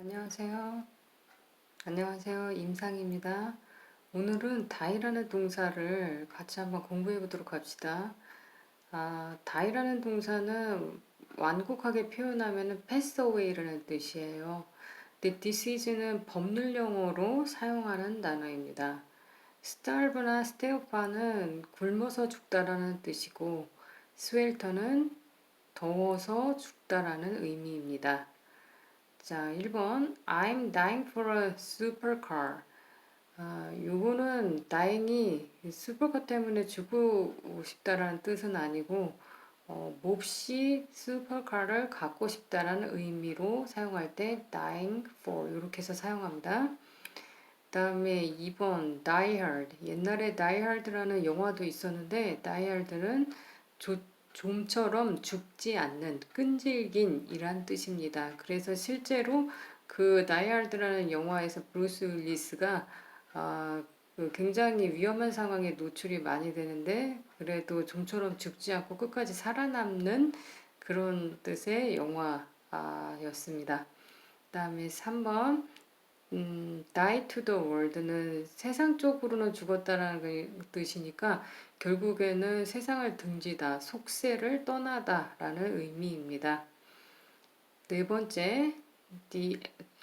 안녕하세요. 안녕하세요. 임상입니다. 오늘은 다이라는 동사를 같이 한번 공부해 보도록 합시다. 아, 다이라는 동사는 완곡하게 표현하면 pass away라는 뜻이에요. 근데 this is는 법률 용어로 사용하는 단어입니다. starve나 steo파는 굶어서 죽다라는 뜻이고 swelter는 더워서 죽다라는 의미입니다. 자, 1번 I'm dying for a supercar. 아, 요거는 다행히 슈퍼카 때문에 죽고 싶다라는 뜻은 아니고 어, 몹시 슈퍼카를 갖고 싶다라는 의미로 사용할 때 dying for 이렇게 해서 사용합니다. 다음에 2번 Die Hard. 옛날에 Die Hard라는 영화도 있었는데 Die Hard는 조, 좀처럼 죽지 않는 끈질긴 이란 뜻입니다. 그래서 실제로 그 다이하드라는 영화에서 브루스 윌리스가 아, 그 굉장히 위험한 상황에 노출이 많이 되는데 그래도 좀처럼 죽지 않고 끝까지 살아남는 그런 뜻의 영화였습니다. 그 다음에 3번 음, die to the world는 세상 쪽으로는 죽었다라는 그 뜻이니까 결국에는 세상을 등지다, 속세를 떠나다라는 의미입니다. 네 번째, the,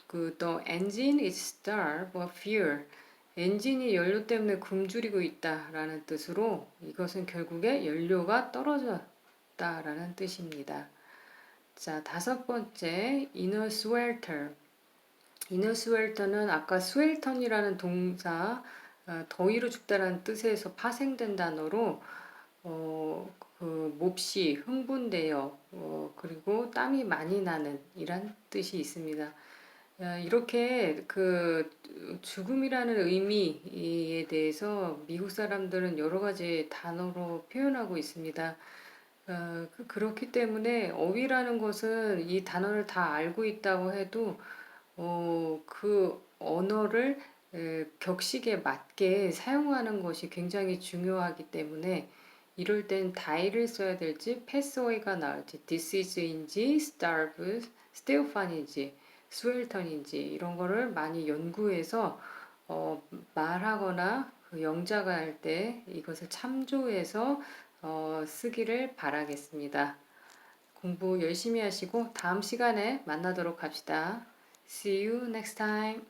그, the engine is starved of fuel. 엔진이 연료 때문에 굶주리고 있다라는 뜻으로 이것은 결국에 연료가 떨어졌다라는 뜻입니다. 자, 다섯 번째, inner inner swelter는 아까 swelton이라는 동사 어, 더위로 죽다라는 뜻에서 파생된 단어로 어, 그 몹시 흥분되어 어, 그리고 땀이 많이 나는 이란 뜻이 있습니다. 야, 이렇게 그 죽음이라는 의미에 대해서 미국 사람들은 여러 가지 단어로 표현하고 있습니다. 어, 그- 그렇기 때문에 어휘라는 것은 이 단어를 다 알고 있다고 해도 어, 그 언어를 에, 격식에 맞게 사용하는 것이 굉장히 중요하기 때문에 이럴 땐 die를 써야 될지 away가 나을지 this is인지 starve, fun인지 swelton인지 이런 거를 많이 연구해서 어, 말하거나 그 영작을 할때 이것을 참조해서 어, 쓰기를 바라겠습니다. 공부 열심히 하시고 다음 시간에 만나도록 합시다. See you next time.